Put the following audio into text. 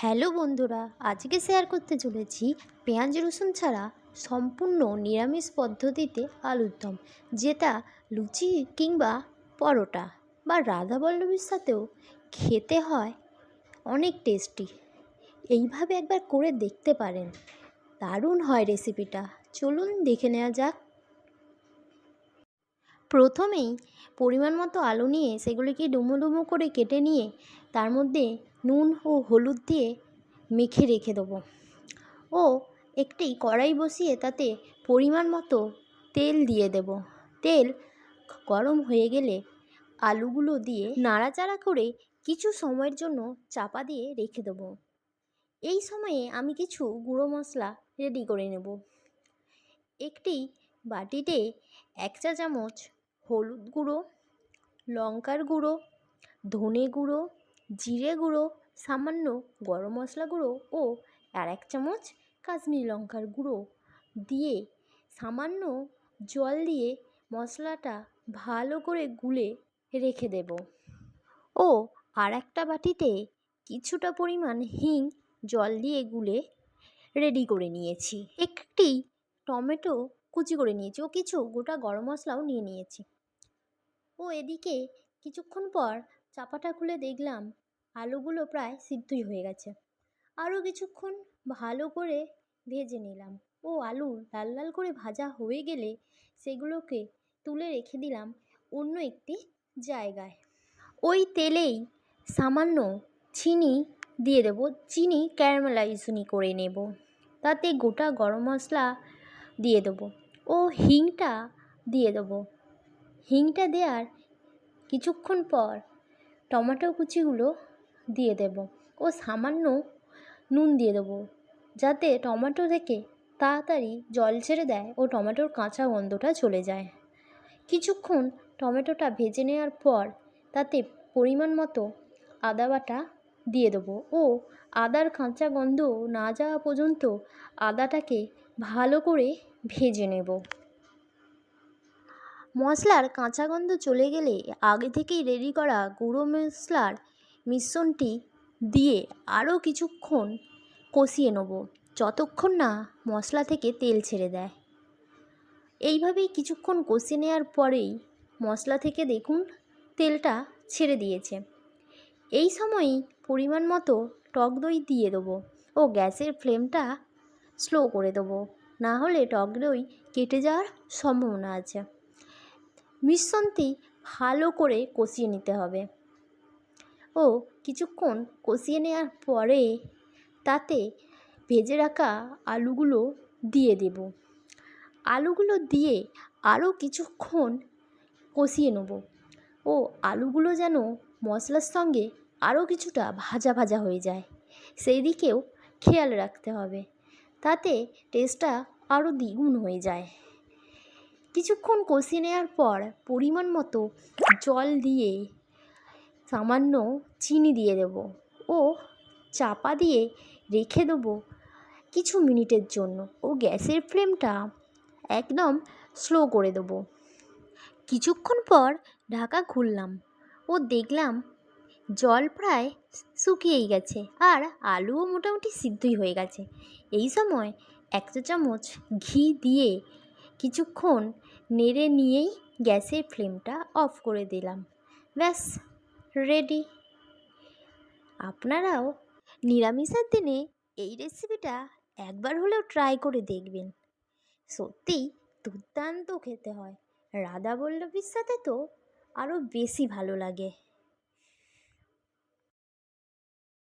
Hello বন্ধুরা, আজকে share করতে চলেছি পেঁয়াজ রসুন ছাড়া সম্পূর্ণ নিরামিষ পদ্ধতিতে আলুর দম, যেটা লুচি কিংবা পরোটা বা রাধাবল্লভীর সাথেও খেতে হয়, অনেক টেস্টি এইভাবে একবার করে দেখতে পারেন। দারুণ হয় রেসিপিটা চলুন দেখে নেওয়া যাক। প্রথমেই পরিমাণ মতো আলু নিয়ে সেগুলিকে ডুমো ডুমো করে কেটে নিয়ে তার মধ্যে নুন ও হলুদ দিয়ে মেখে রেখে দেবো। ও একটি কড়াই বসিয়ে তাতে পরিমাণ মতো তেল দিয়ে দেব। তেল গরম হয়ে গেলে আলুগুলো দিয়ে নাড়াচাড়া করে কিছু সময়ের জন্য চাপা দিয়ে রেখে দেবো। এই সময়ে আমি কিছু গুঁড়ো মশলা রেডি করে নেব। একটি বাটিতে এক চা চামচ হলুদ গুঁড়ো, লঙ্কার গুঁড়ো, ধনে গুঁড়ো জিরে গুঁড়ো, সামান্য গরম মশলা গুঁড়ো ও আর এক চামচ কাশ্মীরি লঙ্কার গুঁড়ো দিয়ে সামান্য জল দিয়ে মশলাটা ভালো করে গুলে রেখে দেব। ও, আর একটা বাটিতে কিছুটা পরিমাণ হিং জল দিয়ে গুলে রেডি করে নিয়েছি। একটি টমেটো কুচি করে নিয়েছি ও কিছু গোটা গরম মশলাও নিয়ে নিয়েছি। ও, এদিকে কিছুক্ষণ পর চাপাটা খুলে দেখলাম আলুগুলো প্রায় সিদ্ধই হয়ে গেছে। আরও কিছুক্ষণ ভালো করে ভেজে নিলাম। ও আলু লাল লাল করে ভাজা হয়ে গেলে সেগুলোকে তুলে রেখে দিলাম অন্য একটি জায়গায়। ওই তেলেই সামান্য চিনি দিয়ে দেবো। চিনি ক্যারামেলাইজনি করে নেব। তাতে গোটা গরম মশলা দিয়ে দেবো। ও হিংটা দিয়ে দেবো। হিংটা দেওয়ার কিছুক্ষণ পর টমেটো কুচিগুলো দিয়ে দেব ও সামান্য নুন দিয়ে দেবো যাতে টমেটো থেকে তাড়াতাড়ি জল ছেড়ে দেয় ও টমেটোর কাঁচা গন্ধটা চলে যায়। কিছুক্ষণ টমেটোটা ভেজে নেওয়ার পর তাতে পরিমাণ মতো আদা বাটা দিয়ে দেবো ও আদার কাঁচা গন্ধ না যাওয়া পর্যন্ত আদাটাকে ভালো করে ভেজে নেব। মশলার কাঁচা গন্ধ চলে গেলে আগে থেকেই রেডি করা গুঁড়ো মশলার মিশ্রণটি দিয়ে আরও কিছুক্ষণ কষিয়ে নেব। যতক্ষণ না মশলা থেকে তেল ছেড়ে দেয়। এইভাবেই কিছুক্ষণ কষিয়ে নেওয়ার পরেই মশলা থেকে দেখুন তেলটা ছেড়ে দিয়েছে। এই সময়ই পরিমাণ মতো টক দই দিয়ে দেবো ও গ্যাসের ফ্লেমটা স্লো করে দেবো। না হলে টক দই কেটে যাওয়ার সম্ভাবনা আছে। মিশ্রণটি ভালো করে কষিয়ে নিতে হবে। ও কিছুক্ষণ কষিয়ে নেওয়ার পরে তাতে ভেজে রাখা আলুগুলো দিয়ে দেব। আলুগুলো দিয়ে আরও কিছুক্ষণ কষিয়ে নেব। ও আলুগুলো যেন মশলার সঙ্গে আরও কিছুটা ভাজা ভাজা হয়ে যায়, সেই দিকেও খেয়াল রাখতে হবে। তাতে টেস্টটা আরও দ্বিগুণ হয়ে যায়। কিছুক্ষণ কষিয়ে নেওয়ার পর পরিমাণ মতো জল দিয়ে সামান্য চিনি দিয়ে দেব। ও চাপা দিয়ে রেখে দেবো কিছু মিনিটের জন্য। ও গ্যাসের ফ্লেমটা একদম স্লো করে দেবো। কিছুক্ষণ পর ঢাকা খুললাম। ও দেখলাম জল প্রায় শুকিয়েই গেছে আর আলুও মোটামুটি সিদ্ধই হয়ে গেছে। এই সময় এক চামচ ঘি দিয়ে কিছুক্ষণ নেড়ে নিয়েই গ্যাসের ফ্লেমটা অফ করে দিলাম। ব্যাস, রেডি। আপনারাও নিরামিষের দিনে এই রেসিপিটা একবার হলেও ট্রাই করে দেখবেন। সত্যিই দুর্দান্ত খেতে হয়। রাধা বল্লভীর সাথে তো আরও বেশি ভালো লাগে।